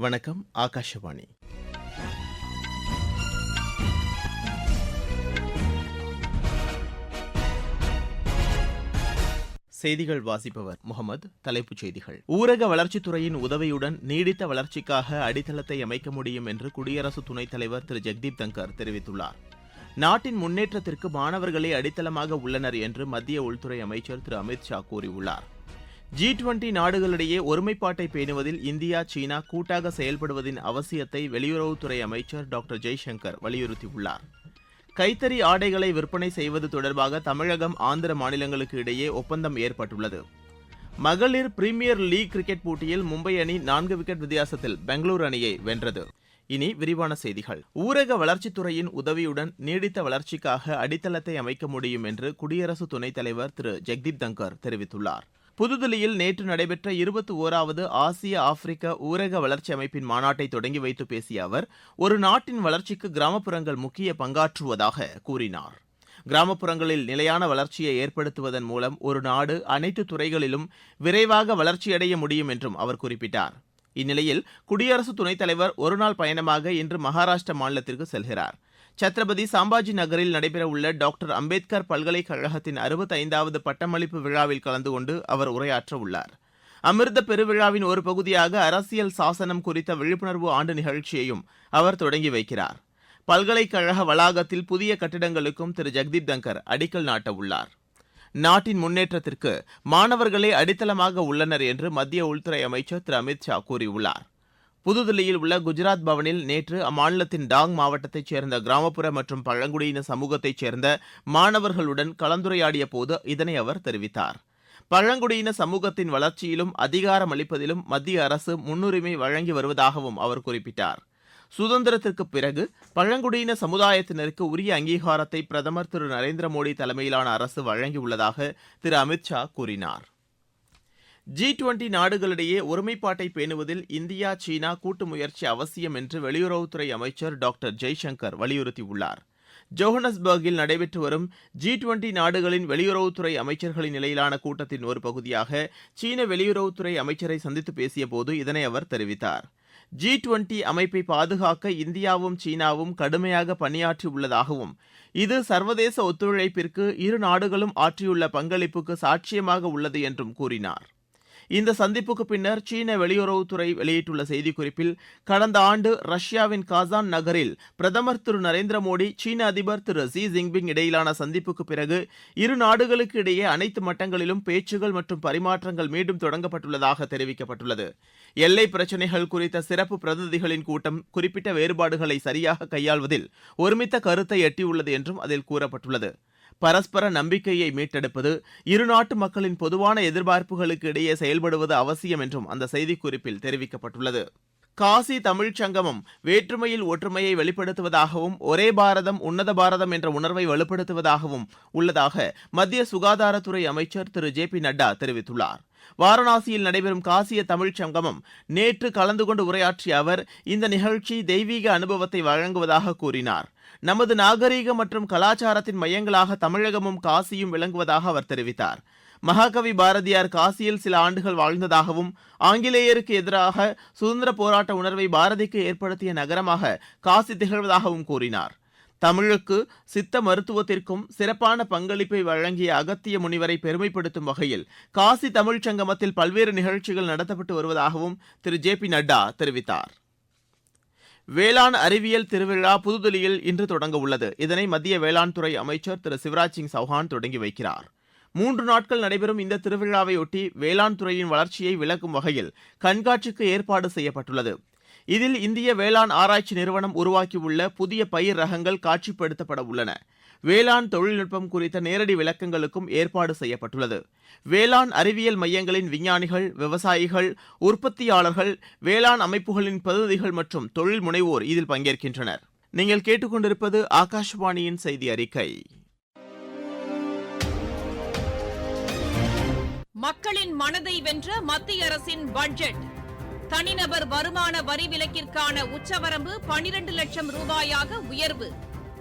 வணக்கம் ஆகாஷவாணி. செய்திகள் வாசிப்பவர் முகமது தலைப்புச் செய்திகள். ஊரக வளர்ச்சித்துறையின் உதவியுடன் நீடித்த வளர்ச்சிக்காக அடித்தளத்தை அமைக்க முடியும் என்று குடியரசு துணைத் தலைவர் திரு. ஜெக்தீப் தங்கர் தெரிவித்துள்ளார். நாட்டின் முன்னேற்றத்திற்கு மாணவர்களே அடித்தளமாக உள்ளனர் என்று மத்திய உள்துறை அமைச்சர் திரு. அமித் ஷா கூறியுள்ளார். ஜி டுவெண்டி நாடுகளிடையே ஒருமைப்பாட்டை பேணுவதில் இந்தியா சீனா கூட்டாக செயல்படுவதின் அவசியத்தை வெளியுறவுத்துறை அமைச்சர் டாக்டர் ஜெய்சங்கர் வலியுறுத்தியுள்ளார். கைத்தறி ஆடைகளை விற்பனை செய்வது தொடர்பாக தமிழகம் ஆந்திர மாநிலங்களுக்கு இடையே ஒப்பந்தம் ஏற்பட்டுள்ளது. மகளிர் பிரீமியர் லீக் கிரிக்கெட் போட்டியில் மும்பை அணி நான்கு விக்கெட் வித்தியாசத்தில் பெங்களூரு அணியை வென்றது. இனி விரிவான செய்திகள். ஊரக வளர்ச்சித்துறையின் உதவியுடன் நீடித்த வளர்ச்சிக்காக அடித்தளத்தை அமைக்க முடியும் என்று குடியரசு துணைத் தலைவர் திரு. ஜெக்தீப் தங்கர் தெரிவித்துள்ளார். புதுதில்லியில் நேற்று நடைபெற்ற இருபத்தி ஓராவது ஆசிய ஆப்பிரிக்க ஊரக வளர்ச்சி அமைப்பின் மாநாட்டை தொடங்கி வைத்து பேசிய அவர் ஒரு நாட்டின் வளர்ச்சிக்கு கிராமப்புறங்கள் முக்கிய பங்காற்றுவதாக கூறினார். கிராமப்புறங்களில் நிலையான வளர்ச்சியை ஏற்படுத்துவதன் மூலம் ஒரு நாடு அனைத்து துறைகளிலும் விரைவாக வளர்ச்சியடைய முடியும் என்றும் அவர் குறிப்பிட்டார். இந்நிலையில் குடியரசு துணைத் தலைவர் ஒருநாள் பயணமாக இன்று மகாராஷ்டிர மாநிலத்திற்கு செல்கிறார். சத்ரபதி சாம்பாஜி நகரில் நடைபெறவுள்ள டாக்டர் அம்பேத்கர் பல்கலைக்கழகத்தின் அறுபத்தைந்தாவது பட்டமளிப்பு விழாவில் கலந்து கொண்டு அவர் உரையாற்ற உள்ளார். அமிர்த பெருவிழாவின் ஒரு பகுதியாக அரசியல் சாசனம் குறித்த விழிப்புணர்வு ஆண்டு நிகழ்ச்சியையும் அவர் தொடங்கி வைக்கிறார். பல்கலைக்கழக வளாகத்தில் புதிய கட்டிடங்களுக்கும் திரு. ஜெக்தீப் தங்கர் அடிக்கல் நாட்டவுள்ளார் நாட்டின் முன்னேற்றத்திற்கு மாணவர்களே அடித்தளமாக உள்ளனர் என்று மத்திய உள்துறை அமைச்சர் திரு. அமித் ஷா கூறியுள்ளார். புதுதில்லியில் உள்ள குஜராத் பவனில் நேற்று அம்மாநிலத்தின் டாங் மாவட்டத்தைச் சேர்ந்த கிராமப்புற மற்றும் பழங்குடியின சமூகத்தைச் சேர்ந்த மாணவர்களுடன் கலந்துரையாடிய போது இதனை அவர் தெரிவித்தார். பழங்குடியின சமூகத்தின் வளர்ச்சியிலும் அதிகாரம் அளிப்பதிலும் மத்திய அரசு முன்னுரிமை வழங்கி வருவதாகவும் அவர் குறிப்பிட்டார். சுதந்திரத்திற்கு பிறகு பழங்குடியின சமுதாயத்தினருக்கு உரிய அங்கீகாரத்தை பிரதமர் திரு. நரேந்திர மோடி தலைமையிலான அரசு வழங்கியுள்ளதாக திரு. அமித் ஷா கூறினார். ஜி டுவெண்டி நாடுகளிடையே ஒருமைப்பாட்டை பேணுவதில் இந்தியா சீனா கூட்டு முயற்சி அவசியம் என்று வெளியுறவுத்துறை அமைச்சர் டாக்டர் ஜெய்சங்கர் வலியுறுத்தியுள்ளார். ஜோஹனஸ்பர்கில் நடைபெற்று வரும் ஜி டுவெண்டி நாடுகளின் வெளியுறவுத்துறை அமைச்சர்களின் நிலையிலான கூட்டத்தின் ஒரு பகுதியாக சீன வெளியுறவுத்துறை அமைச்சரை சந்தித்து பேசியபோது இதனை அவர் தெரிவித்தார். ஜி டுவெண்டி அமைப்பை பாதுகாக்க இந்தியாவும் சீனாவும் கடுமையாக பணியாற்றி உள்ளதாகவும் இது சர்வதேச ஒத்துழைப்பிற்கு இரு நாடுகளும் ஆற்றியுள்ள பங்களிப்புக்கு சாட்சியமாக உள்ளது என்றும் கூறினார். இந்த சந்திப்புக்கு பின்னர் சீன வெளியுறவுத்துறை வெளியிட்டுள்ள செய்திக்குறிப்பில் கடந்த ஆண்டு ரஷ்யாவின் காசான் நகரில் பிரதமர் திரு நரேந்திர மோடி சீன அதிபர் திரு ஜி ஜின்பிங் இடையிலான சந்திப்புக்கு பிறகு இரு நாடுகளுக்கு இடையே அனைத்து மட்டங்களிலும் பேச்சுகள் மற்றும் பரிமாற்றங்கள் மீண்டும் தொடங்கப்பட்டுள்ளதாக தெரிவிக்கப்பட்டுள்ளது. எல்லை பிரச்சினைகள் குறித்த சிறப்பு பிரதிநிதிகளின் கூட்டம் குறிப்பிட்ட வேறுபாடுகளை சரியாக கையாள்வதில் ஒருமித்த கருத்தை எட்டியுள்ளது என்றும் அதில் கூறப்பட்டுள்ளது. பரஸ்பர நம்பிக்கையை மீட்டெடுப்பது இரு நாட்டு மக்களின் பொதுவான எதிர்பார்ப்புகளுக்கு இடையே செயல்படுவது அவசியம் என்றும் அந்த செய்திக்குறிப்பில் தெரிவிக்கப்பட்டுள்ளது. காசி தமிழ்ச் சங்கமம் வேற்றுமையில் ஒற்றுமையை வெளிப்படுத்துவதாகவும் ஒரே பாரதம் உன்னத பாரதம் என்ற உணர்வை வலுப்படுத்துவதாகவும் உள்ளதாக மத்திய சுகாதாரத்துறை அமைச்சர் திரு. ஜே. பி. நட்டா தெரிவித்துள்ளார். வாரணாசியில் நடைபெறும் காசிய தமிழ்ச் சங்கமம் நேற்று கலந்து கொண்டு உரையாற்றிய அவர் இந்த நிகழ்ச்சி தெய்வீக அனுபவத்தை வழங்குவதாக கூறினார். நமது நாகரீக மற்றும் கலாச்சாரத்தின் மையங்களாக தமிழகமும் காசியும் விளங்குவதாக அவர் தெரிவித்தார். மகாகவி பாரதியார் காசியில் சில ஆண்டுகள் வாழ்ந்ததாகவும் ஆங்கிலேயருக்கு எதிராக சுதந்திர போராட்ட உணர்வை பாரதிக்கு ஏற்படுத்திய நகரமாக காசி திகழ்வதாகவும் கூறினார். தமிழுக்கு சித்த மருத்துவத்திற்கும் சிறப்பான பங்களிப்பை வழங்கிய அகத்திய முனிவரை பெருமைப்படுத்தும் வகையில் காசி தமிழ்ச் சங்கமத்தில் பல்வேறு நிகழ்ச்சிகள் நடத்தப்பட்டு வருவதாகவும் திரு. ஜே. பி. நட்டா தெரிவித்தார். வேளாண் அறிவியல் திருவிழா புதுதில்லியில் இன்று தொடங்க உள்ளது. இதனை மத்திய வேளாண் துறை அமைச்சர் திரு சிவராஜ் சிங் சௌஹான் தொடங்கி வைக்கிறார். மூன்று நாட்கள் நடைபெறும் இந்த திருவிழாவையொட்டி வேளாண் துறையின் வளர்ச்சியை விளக்கும் வகையில் கண்காட்சிக்கு ஏற்பாடு செய்யப்பட்டுள்ளது. இதில் இந்திய வேளாண் ஆராய்ச்சி நிறுவனம் உருவாக்கியுள்ள புதிய பயிர் ரகங்கள் காட்சிப்படுத்தப்பட உள்ளன. வேளாண் தொழில்நுட்பம் குறித்த நேரடி விளக்கங்களுக்கும் ஏற்பாடு செய்யப்பட்டுள்ளது. வேளாண் அறிவியல் மையங்களின் விஞ்ஞானிகள் விவசாயிகள் உற்பத்தியாளர்கள் வேளாண் அமைப்புகளின் பிரதிநிதிகள் மற்றும் தொழில் முனைவோர் இதில் பங்கேற்கின்றனர். நீங்கள் கேட்டுக்கொண்டிருப்பது ஆகாஷவாணியின் செய்தி அறிக்கை. மக்களின் மனதை வென்ற மத்திய அரசின் பட்ஜெட். தனிநபர் வருமான வரி விலக்கிற்கான உச்சவரம்பு பனிரண்டு லட்சம் ரூபாயாக உயர்வு.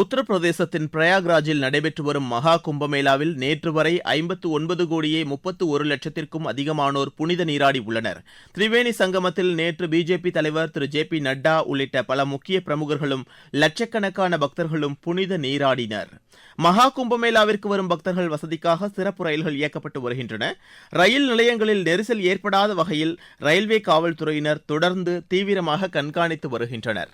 உத்தரப்பிரதேசத்தின் பிரயாக்ராஜில் நடைபெற்று வரும் மகா கும்பமேளாவில் நேற்று வரை ஐம்பத்து ஒன்பது கோடியே முப்பத்து ஒரு லட்சத்திற்கும் அதிகமானோர் புனித நீராடி உள்ளனர். திரிவேணி சங்கமத்தில் நேற்று பிஜேபி தலைவர் திரு ஜே பி நட்டா உள்ளிட்ட பல முக்கிய பிரமுகர்களும் லட்சக்கணக்கான பக்தர்களும் புனித நீராடினர். மகா கும்பமேளாவிற்கு வரும் பக்தர்கள் வசதிக்காக சிறப்பு ரயில்கள் இயக்கப்பட்டு வருகின்றன. ரயில் நிலையங்களில் நெரிசல் ஏற்படாத வகையில் ரயில்வே காவல்துறையினர் தொடர்ந்து தீவிரமாக கண்காணித்து வருகின்றனர்.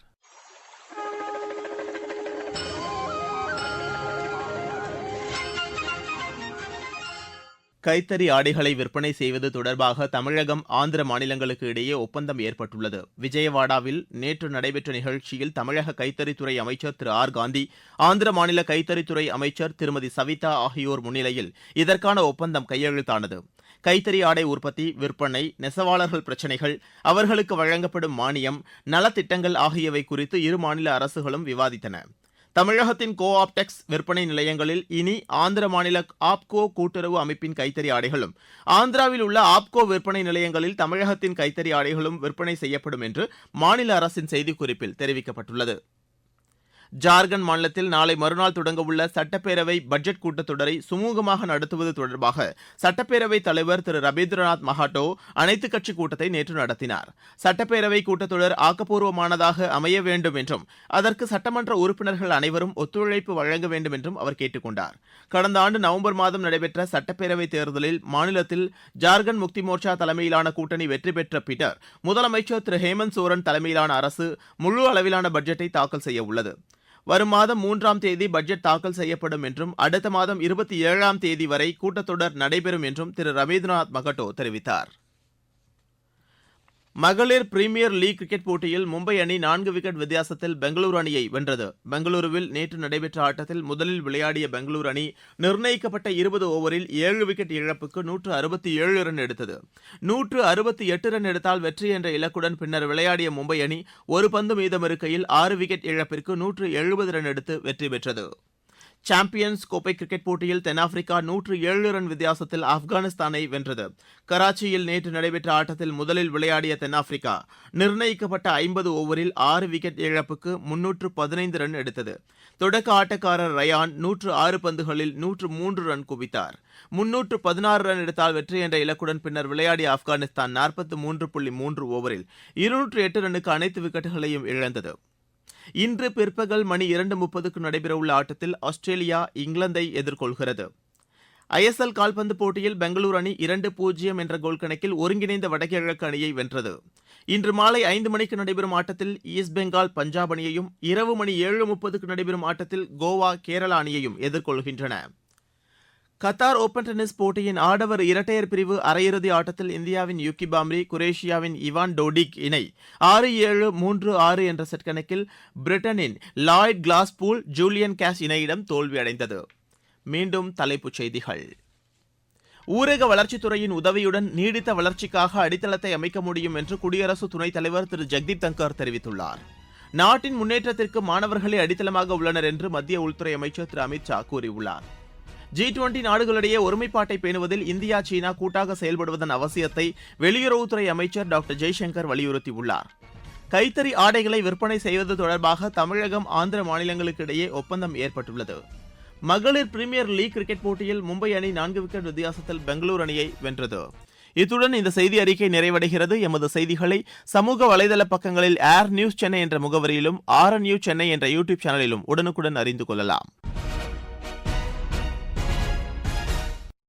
கைத்தறி ஆடைகளை விற்பனை செய்வது தொடர்பாக தமிழகம் ஆந்திர மாநிலங்களுக்கு இடையே ஒப்பந்தம் ஏற்பட்டுள்ளது. விஜயவாடாவில் நேற்று நடைபெற்ற நிகழ்ச்சியில் தமிழக கைத்தறித்துறை அமைச்சர் திரு. ஆர். காந்தி ஆந்திர மாநில கைத்தறித்துறை அமைச்சர் திருமதி சவிதா ஆகியோர் முன்னிலையில் இதற்கான ஒப்பந்தம் கையெழுத்தானது. கைத்தறி ஆடை உற்பத்தி விற்பனை நெசவாளர்கள் பிரச்சினைகள் அவர்களுக்கு வழங்கப்படும் மானியம் நலத்திட்டங்கள் ஆகியவை குறித்து இரு மாநில அரசுகளும் விவாதித்தன. தமிழகத்தின் கோ ஆப்டெக்ஸ் விற்பனை நிலையங்களில் இனி ஆந்திர மாநில ஆப்கோ கூட்டுறவு அமைப்பின் கைத்தறி ஆடைகளும் ஆந்திராவில் உள்ள ஆப்கோ விற்பனை நிலையங்களில் தமிழகத்தின் கைத்தறி ஆடைகளும் விற்பனை செய்யப்படும் என்று மாநில அரசின் செய்திக்குறிப்பில் தெரிவிக்கப்பட்டுள்ளது. ஜார்க்கண்ட் மாநிலத்தில் நாளை மறுநாள் தொடங்கவுள்ள சட்டப்பேரவை பட்ஜெட் கூட்டத்தொடரை சுமூகமாக நடத்துவது தொடர்பாக சட்டப்பேரவைத் தலைவர் திரு ரபீந்திரநாத் மஹாட்டோ அனைத்துக் கட்சி கூட்டத்தை நேற்று நடத்தினார். சட்டப்பேரவை கூட்டத்தொடர் ஆக்கப்பூர்வமானதாக அமைய வேண்டும் என்றும் அதற்கு சட்டமன்ற உறுப்பினர்கள் அனைவரும் ஒத்துழைப்பு வழங்க வேண்டும் என்றும் அவர் கேட்டுக் கொண்டார். கடந்த ஆண்டு நவம்பர் மாதம் நடைபெற்ற சட்டப்பேரவைத் தேர்தலில் மாநிலத்தில் ஜார்க்கண்ட் முக்தி மோர்ச்சா தலைமையிலான கூட்டணி வெற்றி பெற்ற பின்னர் முதலமைச்சர் திரு ஹேமந்த் சோரன் தலைமையிலான அரசு முழு அளவிலான பட்ஜெட்டை தாக்கல் செய்ய உள்ளது. வரும் மாதம் மூன்றாம் தேதி பட்ஜெட் தாக்கல் செய்யப்படும் என்றும் அடுத்த மாதம் இருபத்தி ஏழாம் தேதி வரை கூட்டத்தொடர் நடைபெறும் என்றும் திரு. ரவீந்திரநாத் மகட்டோ தெரிவித்தார். மகளிர் பிரீமியர் லீக் கிரிக்கெட் போட்டியில் மும்பை அணி நான்கு விக்கெட் வித்தியாசத்தில் பெங்களூரு அணியை வென்றது. பெங்களூருவில் நேற்று நடைபெற்ற ஆட்டத்தில் முதலில் விளையாடிய பெங்களூரு அணி நிர்ணயிக்கப்பட்ட இருபது ஓவரில் ஏழு விக்கெட் இழப்புக்கு நூற்று அறுபத்தி ஏழு ரன் எடுத்தது. நூற்று அறுபத்தி எட்டு ரன் எடுத்தால் வெற்றி என்ற இலக்குடன் பின்னர் விளையாடிய மும்பை அணி ஒரு பந்து மீதம் இருக்கையில் ஆறு விக்கெட் இழப்பிற்கு நூற்று எழுபது ரன் எடுத்து வெற்றி பெற்றது. சாம்பியன்ஸ் கோப்பை கிரிக்கெட் போட்டியில் தென்னாப்பிரிக்கா நூற்று ஏழு ரன் வித்தியாசத்தில் ஆப்கானிஸ்தானை வென்றது. கராச்சியில் நேற்று நடைபெற்ற ஆட்டத்தில் முதலில் விளையாடிய தென்னாப்பிரிக்கா நிர்ணயிக்கப்பட்ட ஐம்பது ஓவரில் ஆறு விக்கெட் இழப்புக்கு முன்னூற்று பதினைந்து ரன் எடுத்தது. தொடக்க ஆட்டக்காரர் ரயான் நூற்று ஆறு பந்துகளில் நூற்று மூன்று ரன் குவித்தார். முன்னூற்று பதினாறு ரன் எடுத்தால் வெற்றி என்ற இலக்குடன் பின்னர் விளையாடிய ஆப்கானிஸ்தான் நாற்பத்து மூன்று புள்ளி மூன்று ஓவரில் இருநூற்று எட்டு ரன்னுக்கு அனைத்து விக்கெட்டுகளையும் இழந்தது. இன்று பிற்பகல் மணி இரண்டு முப்பதுக்கு நடைபெறவுள்ள ஆட்டத்தில் ஆஸ்திரேலியா இங்கிலாந்தை எதிர்கொள்கிறது. ஐஎஸ்எல் கால்பந்து போட்டியில் பெங்களூரு அணி இரண்டு பூஜ்ஜியம் என்ற கோல் கணக்கில் ஒருங்கிணைந்த வடகிழக்கு அணியை வென்றது. இன்று மாலை ஐந்து மணிக்கு நடைபெறும் ஆட்டத்தில் ஈஸ்ட் பெங்கால் பஞ்சாப் அணியையும் இரவு மணி ஏழு முப்பதுக்கு நடைபெறும் ஆட்டத்தில் கோவா கேரளா அணியையும் எதிர்கொள்கின்றன. கத்தார் ஓபன் டென்னிஸ் போட்டியின் ஆடவர் இரட்டையர் பிரிவு அரையிறுதி ஆட்டத்தில் இந்தியாவின் யுக்கி பாம்ரி குரேஷியாவின் இவான் டோடிக் இணை. ஆறு ஏழு மூன்று ஆறு என்ற செட் கணக்கில் பிரிட்டனின் லாய்ட் கிளாஸ்பூல் ஜூலியன் கேஷ் இணையிடம் தோல்வியடைந்தது மீண்டும் தலைப்புச் செய்திகள். ஊரக வளர்ச்சித்துறையின் உதவியுடன் நீடித்த வளர்ச்சிக்காக அடித்தளத்தை அமைக்க முடியும் என்று குடியரசு துணைத் தலைவர் திரு. ஜெக்தீப் தங்கர் தெரிவித்துள்ளார். நாட்டின் முன்னேற்றத்திற்கு மாணவர்களே அடித்தளமாக உள்ளனர் என்று மத்திய உள்துறை அமைச்சர் திரு. அமித் ஷா கூறியுள்ளார். ஜி டுவெண்டி நாடுகளிடையே ஒருமைப்பாட்டை பேணுவதில் இந்தியா சீனா கூட்டாக செயல்படுவதன் அவசியத்தை வெளியுறவுத்துறை அமைச்சர் டாக்டர் ஜெய்சங்கர் வலியுறுத்தியுள்ளார். கைத்தறி ஆடைகளை விற்பனை செய்வது தொடர்பாக தமிழகம் ஆந்திர மாநிலங்களுக்கு இடையே ஒப்பந்தம் ஏற்பட்டுள்ளது. மகளிர் பிரீமியர் லீக் கிரிக்கெட் போட்டியில் மும்பை அணி நான்கு விக்கெட் வித்தியாசத்தில் பெங்களூரு அணியை வென்றது. இத்துடன் இந்த செய்தி அறிக்கை நிறைவடைகிறது. எமது செய்திகளை சமூக வலைதள பக்கங்களில் ஏர் நியூஸ் சென்னை என்ற முகவரியிலும் ஆர் நியூஸ் சென்னை என்ற யூடியூப் சேனலிலும் உடனுக்குடன் அறிந்து கொள்ளலாம்.